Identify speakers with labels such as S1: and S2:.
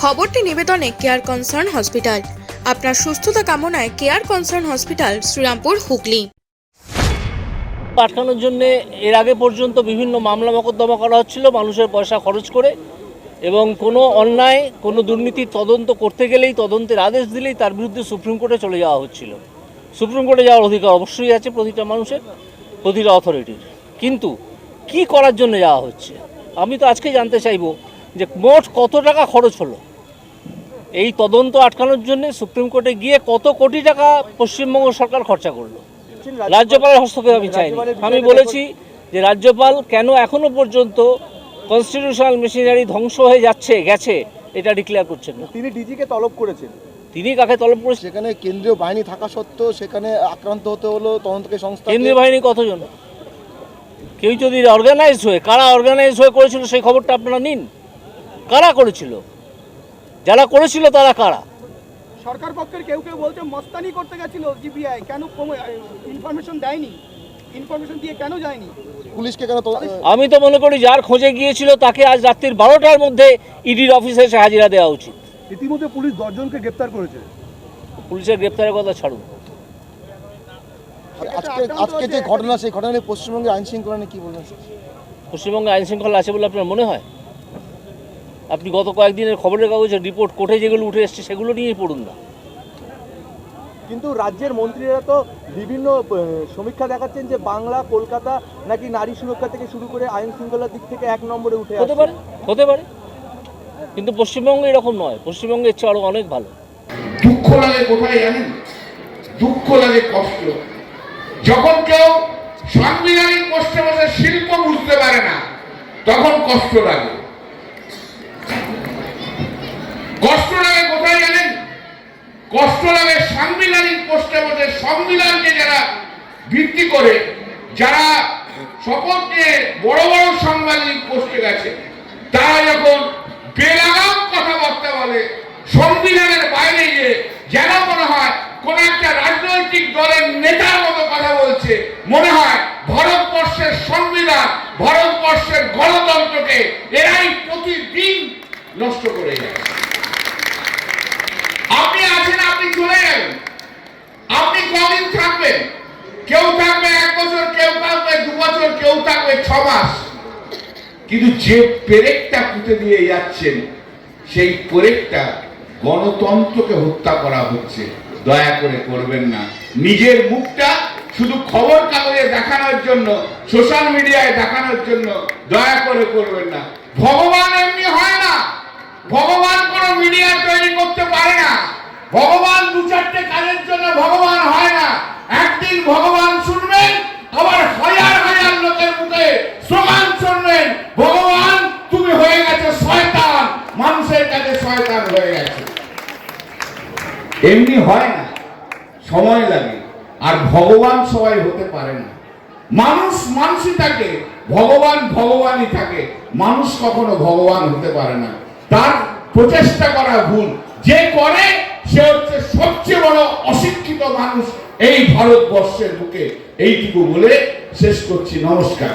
S1: খবরটি নিবেদনে care concern hospital আপনার সুস্থতা কামনায় care concern hospital Srirampur, Hooghly.
S2: পাঠানোর জন্য এর আগে পর্যন্ত বিভিন্ন মামলা মোকদ্দমা করা হচ্ছিল, মানুষের পয়সা খরচ করে। এবং কোনো অন্যায়, কোনো দুর্নীতির তদন্ত করতে গেলেই, তদন্তের আদেশ দিলেই তার বিরুদ্ধে সুপ্রিম কোর্টে চলে যাওয়া হচ্ছিল। সুপ্রিম কোর্টে যাওয়ার অধিকার অবশ্যই আছে প্রতিটা মানুষের, প্রতিটা অথরিটির কিন্তু কি করার জন্য যাওয়া হচ্ছে? আমি তো আজকে জানতে চাইব যে মোট কত টাকা খরচ হলো? এই তদন্ত আটকানোর জন্য সুপ্রিম কোর্টে গিয়ে কত কোটি টাকা পশ্চিমবঙ্গ সরকার খরচা করল? রাজ্যপালের হস্তক্ষেপ আমি চাইনি। আমি বলেছি যে রাজ্যপাল কেন এখনও পর্যন্ত কনস্টিটিউশনাল মেশিনারি ধ্বংস হয়ে যাচ্ছে গেছে এটা ডিক্লেয়ার করছেন না।
S3: তিনি ডিজিকে তলব করেছেন।
S2: তিনি কাকে তলব করেছেন?
S4: সেখানে কেন্দ্রীয় বাহিনী থাকা সত্ত্বেও সেখানে আক্রান্ত হতে হলো তদন্তকারী সংস্থা
S2: কেন্দ্রীয় বাহিনী কতজন? কেউ যদি অর্গানাইজ হয়ে কারা অর্গানাইজ হয়ে করেছিল সেই খবরটা আপনারা নিন। কারা করেছিল? যারা করেছিল তারা কারা?
S3: সরকার পক্ষের কেউ কেউ বলছে মস্তানি করতে গেছিল জিবিআই। কেন ইনফরমেশন দেয়নি? ইনফরমেশন দিয়ে কেন যায়নি?
S4: পুলিশকে কেন
S2: আমি তো মনে করি যার খোঁজে গিয়েছিল তাকে আজ রাত্রির বারোটার মধ্যে ইডির অফিসে এসে হাজিরা দেওয়া উচিত।
S3: ইতিমধ্যে পুলিশ দশজনকে গ্রেপ্তার করেছে।
S2: পুলিশের গ্রেপ্তারের কথা ছাড়ুন।
S4: আজকে আজকে যে ঘটনা সেই ঘটনা নিয়ে পশ্চিমবঙ্গের আইন শৃঙ্খলা নিয়ে কি বলবেন?
S2: পশ্চিমবঙ্গে আইন শৃঙ্খলা আছে বলে আপনার মনে হয়? আপনি গত কয়েকদিনের খবরের কাগজের রিপোর্ট কোর্টে যেগুলো উঠে এসছে সেগুলো নিয়েই পড়ুন না।
S3: কিন্তু রাজ্যের মন্ত্রীরা তো বিভিন্ন সমীক্ষা দেখাচ্ছেন যে বাংলা কলকাতা নাকি নারী সুরক্ষা থেকে শুরু করে আইন শৃঙ্খলার দিক থেকে এক নম্বরে উঠে
S2: হতে পারে হতে পারে। কিন্তু পশ্চিমবঙ্গে এরকম নয় পশ্চিমবঙ্গের চেয়ে আরও অনেক ভালো।
S5: দুঃখ লাগে কোথায় জানেন? দুঃখ লাগে কষ্ট। যখন কেউ সাংবিধানিক কষ্টে বসে শিল্প বুঝতে পারে না তখন কষ্ট লাগে কষ্ট লাগে কোথায় জানেন কষ্ট লাগে সাংবিধানিক পোস্টে বসে সংবিধানকে যারা ভিত্তি করে, যারা শপথ নিয়ে বড় বড় সাংবাদিক পোস্টে গেছে, তারা যখন বেলাগাম কথাবার্তা বলে, সংবিধানের বাইরে গিয়ে যেন মনে হয় কোন একটা রাজনৈতিক দলের নেতার মতো কথা বলছে, মনে হয় ভারতবর্ষের সংবিধান, ভারতবর্ষের গণতন্ত্রকে এরাই প্রতিদিন নষ্ট করে যায় আপনি আছেন আপনি চলে যাবেন আপনি থাকবেন কেউ থাকবে এক বছর, কেউ থাকবে দু বছর, কেউ থাকবে ছ মাস। কিন্তু যে পেরেকটা পুঁতে দিয়ে যাচ্ছেন, সেই পেরেকটা গণতন্ত্রকে হত্যা করা হচ্ছে। দয়া করে করবেন না। নিজের মুখটা শুধু খবর কাগজে দেখানোর জন্য সোশ্যাল মিডিয়ায় দেখানোর জন্য দয়া করে করবেন না। ভগবান এমনি হয় না ভগবান কোনো মিডিয়া তৈরি করতে পারে না ভগবান দু চারটে কাজের জন্য ভগবান হয় না একদিন ভগবান শুনবেন আবার হাজার হাজার লোকের মুখে স্লোগান শুনবেন ভগবান তুমি হয়ে গেছো শয়তান মানুষের কাছে শয়তান হয়ে গেছে। এমনি হয় না, সময় লাগে, আর ভগবান সবাই হতে পারে না। মানুষ মানুষই থাকে, ভগবান ভগবানই থাকে, মানুষ কখনো ভগবান হতে পারে না। তার প্রচেষ্টা করা ভুল, যে করে, সে হচ্ছে সবচেয়ে বড় অশিক্ষিত মানুষ এই ভারতবর্ষের বুকে। এইটুকু বলে শেষ করছি, নমস্কার।